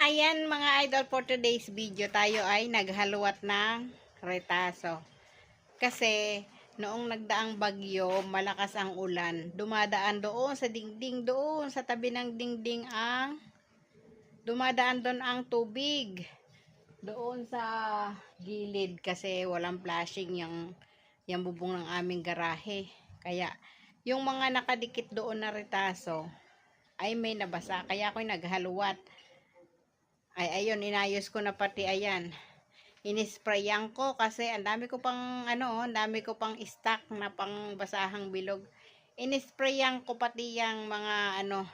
Ayan mga idol for today's video tayo ay naghaluat ng retaso. Kasi noong nagdaang bagyo, malakas ang ulan. Dumadaan doon sa dingding doon sa tabi ng dingding ang dumadaan doon ang tubig. Doon sa gilid kasi walang flashing yung yung bubong ng aming garahe. Kaya yung mga nakadikit doon na retaso ay may nabasa. Kaya ako'y naghaluat. Ay, ayun, inayos ko na pati, ayan. Inisprayan ko kasi ang dami ko pang, ano, ang dami ko pang stock na pang basahang bilog. Inisprayan ko pati yung mga, ano,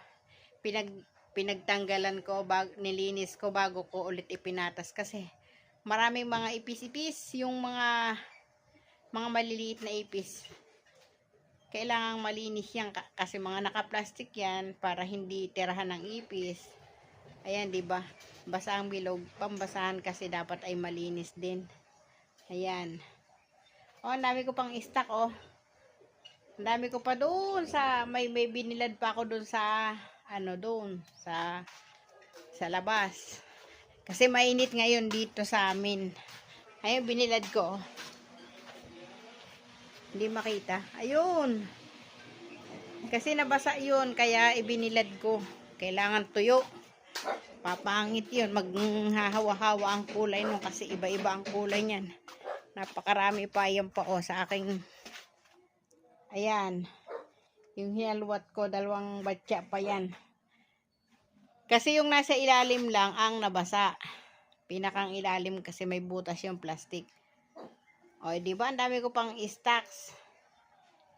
pinag, pinagtanggalan ko, bag, nilinis ko bago ko ulit ipinatas kasi maraming mga ipis-ipis, yung mga, mga maliliit na ipis. Kailangang malinis yan ka- kasi mga naka-plastic yan para hindi tirahan ng ipis. Ayan, 'di ba? Basa ang bilog, pambasahan kasi dapat ay malinis din. Ayan. Oh, ang dami ko pang stock oh. Ang dami ko pa doon sa may may binilad pa ako doon sa ano doon sa sa labas. Kasi mainit ngayon dito sa amin. Ayun, binilad ko. oh. Hindi makita. Ayun. Kasi nabasa yun, kaya ibinilad ko. Kailangan tuyo. Papangit yun. Maghahawa-hawa ang kulay nun kasi iba-iba ang kulay niyan. Napakarami pa yan pa o sa aking ayan. Yung hinaluwat ko, dalawang batya pa yan. Kasi yung nasa ilalim lang ang nabasa. Pinakang ilalim kasi may butas yung plastic. O, di ba? Ang dami ko pang stocks.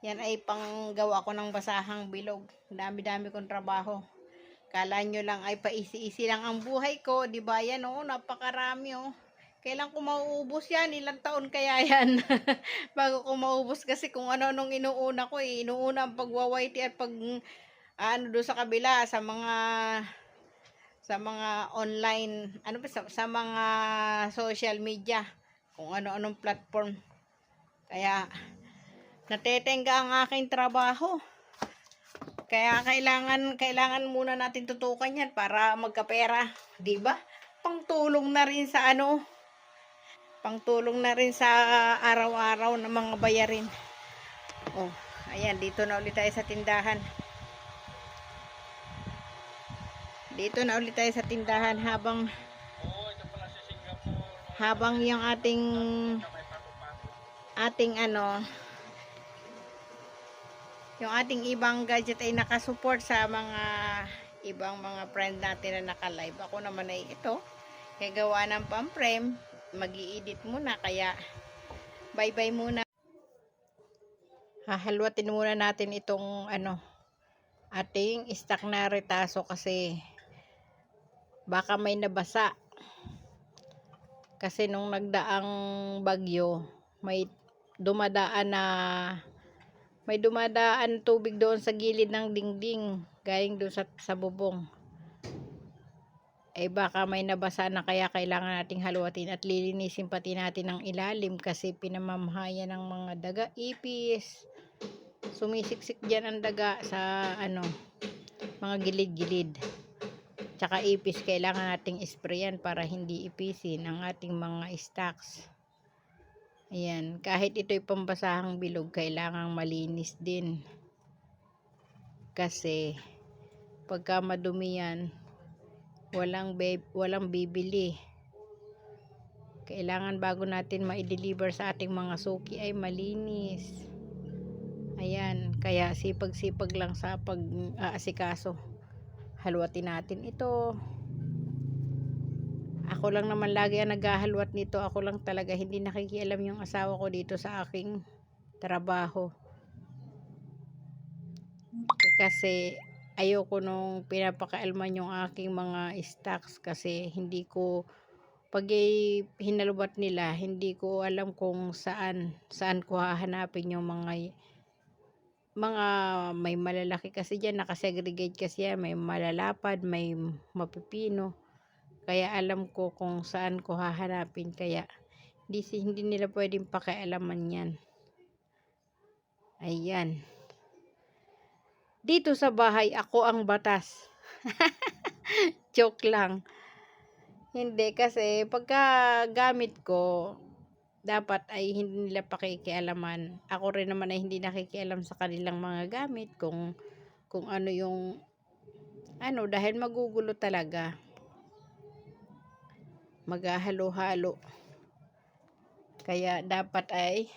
Yan ay panggawa ko ng basahang bilog. Dami-dami kong trabaho. Kala nyo lang ay paisi-isi lang ang buhay ko. Di ba yan oh, napakarami oh. Kailan ko mauubos yan? Ilang taon kaya yan? Bago ko maubos kasi kung ano nung inuuna ko eh. Inuuna ang pagwawaiti at pag ano do sa kabila sa mga sa mga online ano ba sa, sa mga social media kung ano-anong platform kaya natetenga ang aking trabaho kaya kailangan kailangan muna natin tutukan yan para magkapera, 'di ba? Pangtulong na rin sa ano, pangtulong na rin sa araw-araw ng mga bayarin. Oh, ayan dito na ulit tayo sa tindahan. Dito na ulit tayo sa tindahan habang habang yung ating ating ano yung ating ibang gadget ay nakasupport sa mga ibang mga friend natin na naka-live. Ako naman ay ito, gagawa ng pang-frame, mag edit muna, kaya bye-bye muna. Hahalwatin muna natin itong ano, ating stock na retaso kasi baka may nabasa. Kasi nung nagdaang bagyo, may dumadaan na may dumadaan tubig doon sa gilid ng dingding galing doon sa, sa bubong. Eh baka may nabasa na kaya kailangan nating haluatin at lilinisin pati natin ang ilalim kasi pinamamahaya ng mga daga. Ipis. Sumisiksik dyan ang daga sa ano mga gilid-gilid. Tsaka ipis kailangan nating sprayan para hindi ipisin ang ating mga stocks Ayan, kahit ito'y pambasahang bilog, kailangang malinis din. Kasi, pagka madumi yan, walang, walang bibili. Kailangan bago natin ma-deliver sa ating mga suki ay malinis. Ayan, kaya sipag-sipag lang sa pag-aasikaso. Haluatin natin ito. Ako lang naman lagi ang naghahalwat nito. Ako lang talaga hindi nakikialam yung asawa ko dito sa aking trabaho. Kasi ayoko nung pinapakaalman yung aking mga stocks kasi hindi ko pag hinalubat nila, hindi ko alam kung saan saan ko hahanapin yung mga mga may malalaki kasi diyan nakasegregate kasi yan, may malalapad, may mapipino. Kaya alam ko kung saan ko hahanapin. Kaya si- hindi nila pwedeng pakialaman yan. Ayan. Dito sa bahay, ako ang batas. Joke lang. Hindi kasi pagka gamit ko, dapat ay hindi nila pakikialaman. Ako rin naman ay hindi nakikialam sa kanilang mga gamit kung kung ano yung ano dahil magugulo talaga. Maghahalo-halo. Kaya dapat ay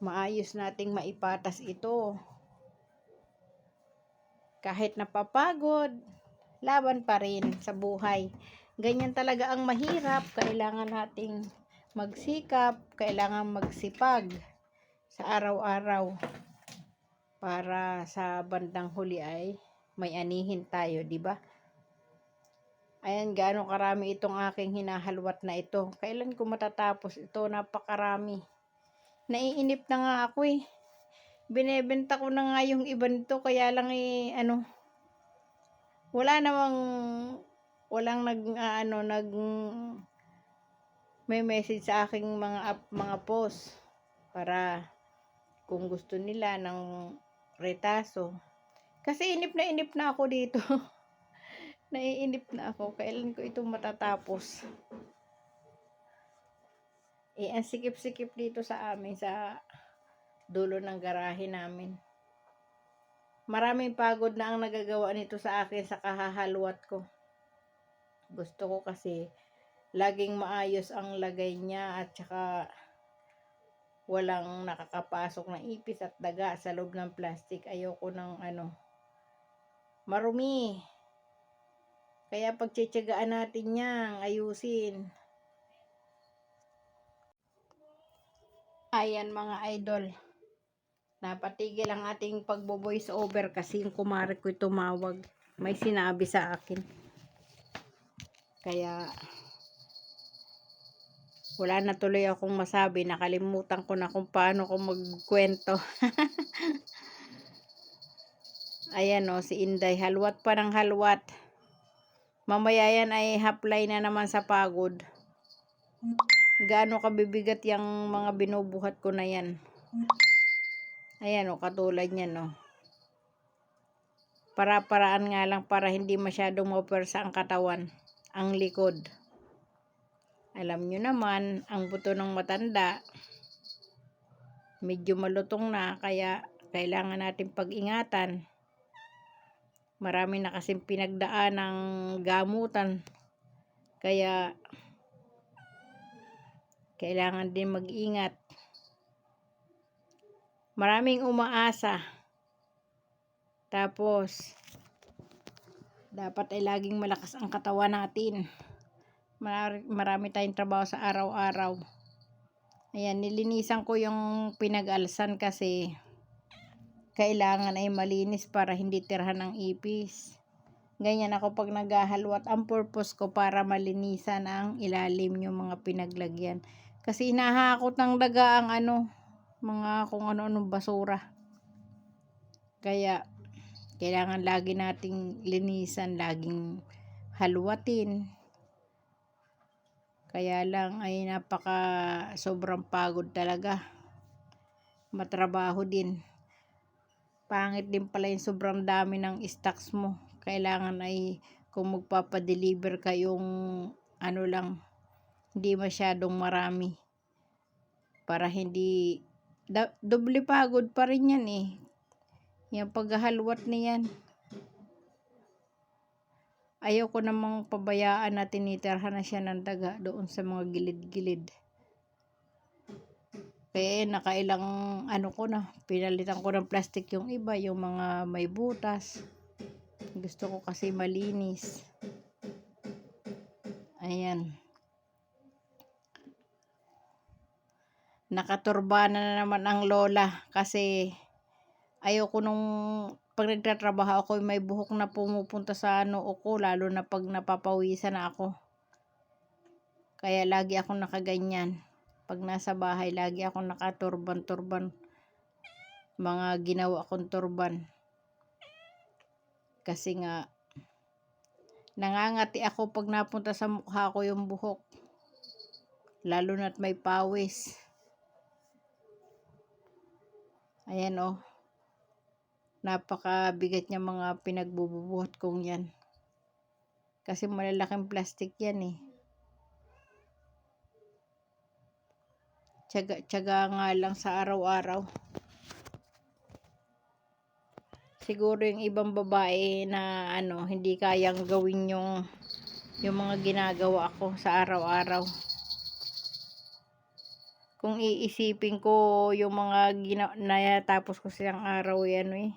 maayos nating maipatas ito. Kahit napapagod, laban pa rin sa buhay. Ganyan talaga ang mahirap. Kailangan nating magsikap, kailangan magsipag sa araw-araw para sa bandang huli ay may anihin tayo, di ba? Ayan, gaano karami itong aking hinahalwat na ito. Kailan ko matatapos ito? Napakarami. Naiinip na nga ako eh. Binebenta ko na nga yung iba nito, kaya lang eh, ano, wala namang, walang nag, ah, ano, nag, may message sa aking mga up, mga post para kung gusto nila ng retaso. Kasi inip na inip na ako dito. Naiinip na ako. Kailan ko ito matatapos? Eh, ang sikip-sikip dito sa amin, sa dulo ng garahe namin. Maraming pagod na ang nagagawa nito sa akin sa kahahalwat ko. Gusto ko kasi laging maayos ang lagay niya at saka walang nakakapasok na ipis at daga sa loob ng plastic. Ayoko ng ano, marumi. Kaya pagtsitsagaan natin yang ayusin. Ayan mga idol. Napatigil ang ating pagbo-voice over kasi yung kumare ko tumawag. May sinabi sa akin. Kaya wala na tuloy akong masabi. Nakalimutan ko na kung paano ko magkwento. Ayan o, si Inday. Halwat pa ng halwat. Mamaya yan ay haplay na naman sa pagod. Gaano kabibigat yung mga binubuhat ko na yan. Ayan o, katulad niyan o. Para-paraan nga lang para hindi masyadong mapersa ang katawan, ang likod. Alam nyo naman, ang buto ng matanda, medyo malutong na, kaya kailangan natin pag-ingatan. Marami na kasing pinagdaan ng gamutan. Kaya, kailangan din mag-ingat. Maraming umaasa. Tapos, dapat ay laging malakas ang katawan natin. Marami, marami tayong trabaho sa araw-araw. Ayan, nilinisan ko yung pinag-alsan kasi kailangan ay malinis para hindi tirhan ng ipis. Ganyan ako pag naghahalwat. Ang purpose ko para malinisan ang ilalim yung mga pinaglagyan. Kasi inahakot ng daga ang ano, mga kung ano-anong basura. Kaya, kailangan lagi nating linisan, laging halwatin. Kaya lang ay napaka sobrang pagod talaga. Matrabaho din pangit din pala yung sobrang dami ng stocks mo. Kailangan ay kung magpapadeliver kayong ano lang, hindi masyadong marami. Para hindi, da, doble pagod pa rin yan eh. Yung paghahalwat niyan. Ayaw ko namang pabayaan na tinitirhan na siya ng daga doon sa mga gilid-gilid. Kaya nakailang ano ko na, pinalitan ko ng plastic yung iba, yung mga may butas. Gusto ko kasi malinis. Ayan. Nakaturbana na naman ang lola kasi ayoko nung pag nagtatrabaho ako may buhok na pumupunta sa ano ko lalo na pag napapawisan na ako. Kaya lagi ako nakaganyan pag nasa bahay, lagi ako nakaturban-turban. Mga ginawa kong turban. Kasi nga, nangangati ako pag napunta sa mukha ko yung buhok. Lalo na't may pawis. Ayan. Oh. Napakabigat niya mga pinagbububuhat kong yan. Kasi malalaking plastic yan eh. Tiyaga, tiyaga nga lang sa araw-araw. Siguro yung ibang babae na ano, hindi kayang gawin yung yung mga ginagawa ko sa araw-araw. Kung iisipin ko yung mga gina na tapos ko silang araw yan eh.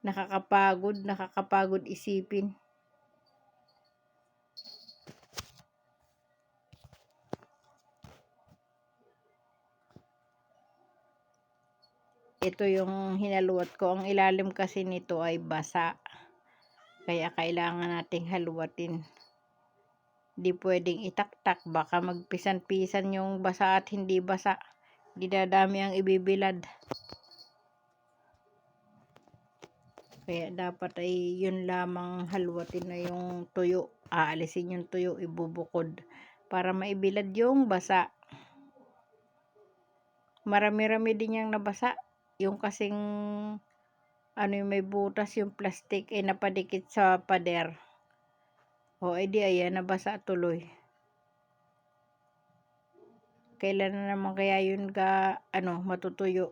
Nakakapagod, nakakapagod isipin. Ito yung hinaluwat ko. Ang ilalim kasi nito ay basa. Kaya kailangan nating haluwatin. Di pwedeng itaktak. Baka magpisan-pisan yung basa at hindi basa. Didadami ang ibibilad. Kaya dapat ay yun lamang haluwatin na yung tuyo. Aalisin yung tuyo, ibubukod. Para maibilad yung basa. Marami-rami din yung nabasa. Yung kasing ano yung may butas yung plastic ay napadikit sa pader. O edi ayan nabasa tuloy. Kailan na naman kaya yun ka ano matutuyo?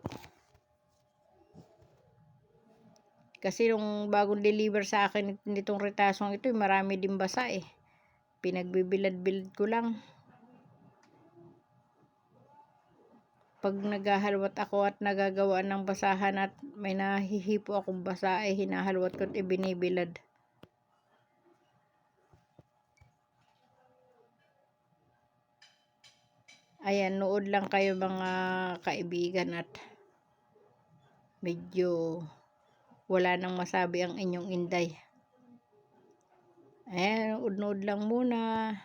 Kasi nung bagong deliver sa akin nitong retasong ito, eh, marami din basa eh. Pinagbibilad-bilad ko lang. Pag naghahalwat ako at nagagawa ng basahan at may nahihipo akong basa ay hinahalwat ko at ibinibilad. Ayan, nood lang kayo mga kaibigan at medyo wala nang masabi ang inyong inday. Ayan, nood-nood lang muna.